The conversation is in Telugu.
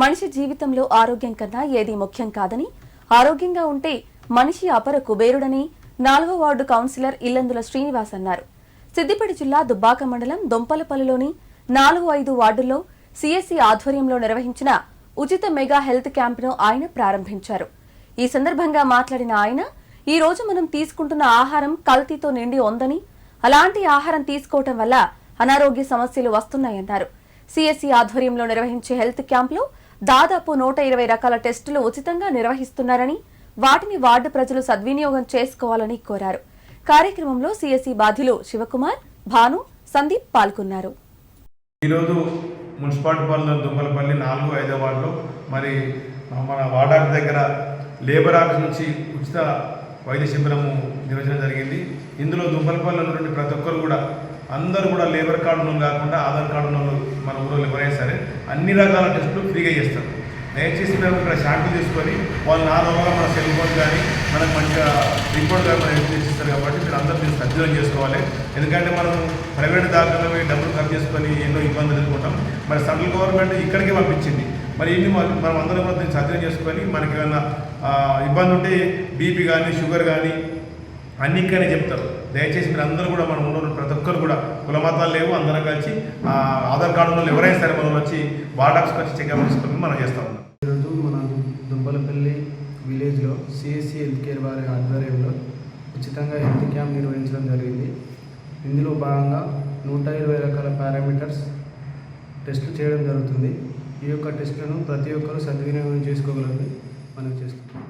మనిషి జీవితంలో ఆరోగ్యం కన్నా ఏది ముఖ్యం కాదని ఆరోగ్యంగా ఉంటే మనిషి అపర కుబేరుడని నాలుగో వార్డు కౌన్సిలర్ ఇల్లందుల శ్రీనివాస్ అన్నారు. సిద్దిపేట జిల్లా దుబ్బాక మండలం దొంపలపల్లిలోని నాలుగు ఐదు వార్డుల్లో సిఎస్సి ఆధ్వర్యంలో నిర్వహించిన ఉచిత మెగా హెల్త్ క్యాంపును ఆయన ప్రారంభించారు. ఈ సందర్భంగా మాట్లాడిన ఆయన ఈ రోజు మనం తీసుకుంటున్న ఆహారం కల్తీతో నిండి ఉందని అలాంటి ఆహారం తీసుకోవటం వల్ల అనారోగ్య సమస్యలు వస్తున్నాయన్నారు. సిఎస్సి ఆధ్వర్యంలో నిర్వహించే హెల్త్ క్యాంపులో దాదాపు నూట ఇరవై రకాల టెస్టులు ఉచితంగా నిర్వహిస్తున్నారని వాటిని వార్డు ప్రజలు సద్వినియోగం చేసుకోవాలని కోరారు. కార్యక్రమంలో సిఎస్సి బాధ్యులు శివకుమార్ భాను సందీప్ పాల్గొన్నారు. ఈరోజు మున్సిపాలిటీ పాలన దుమ్మలపల్లి నాలుగు ఐదో వార్డులో మరి మన వార్డాకి దగ్గర లేబర్ ఆఫీస్ నుంచి ఉచిత వైద్య శిబిరము నిర్వహించడం జరిగింది. ఇందులో దుమ్మలపల్లి ఉన్నటువంటి ప్రతి ఒక్కరు కూడా అందరూ కూడా లేబర్ కార్డు ఉన్న కాకుండా ఆధార్ కార్డు ఉన్న వాళ్ళు మన ఊళ్ళో ఎవరైనా సరే అన్ని రకాల టెస్టులు ఫ్రీగా చేస్తారు. దయచేసి మేము ఇక్కడ శాంపుల్ తీసుకొని వాళ్ళు నా మన సెల్ ఫోన్ కానీ మనకు మంచిగా రిపోర్ట్ కానీ మనం ఎడిట్ చేసిస్తారు కాబట్టి మీరు అందరూ దీన్ని సద్వినియోగం చేసుకోవాలి. ఎందుకంటే మనం ప్రైవేట్ దాఖలు డబ్బులు ఖర్చు చేసుకొని ఎన్నో ఇబ్బందులు ఎదుర్కొంటాం. మరి సెంట్రల్ గవర్నమెంట్ ఇక్కడికే పంపించింది. మరి ఇన్ని మనం అందరం కూడా దీన్ని సద్వినియోగం చేసుకొని మనకి ఏమైనా ఇబ్బంది ఉంటే బీపీ కానీ షుగర్ కానీ అన్ని ఇక్కడనే చెప్తారు. దయచేసి మీరు అందరూ కూడా మనం ఉన్న ప్రతి ఒక్కరు కూడా కుల మతాలు లేవు అందరం కలిసి ఆ, ఆధార్ కార్డు ఉన్న ఎవరైనా సరే మనం వచ్చి వార్డాక్స్కి వచ్చి చెకప్ చేసుకొని మనం చేస్తా ఉన్నాం. ఈరోజు మన దుంపలపల్లి విలేజ్లో సిఎస్సి హెల్త్ కేర్ వారి ఆధ్వర్యంలో ఉచితంగా హెల్త్ క్యాంప్ నిర్వహించడం జరిగింది. ఇందులో భాగంగా నూట ఇరవై రకాల పారామీటర్స్ టెస్టులు చేయడం జరుగుతుంది. ఈ యొక్క టెస్టులను ప్రతి ఒక్కరూ సద్వినియోగం చేసుకోగలరని మనం చేస్తున్నాం.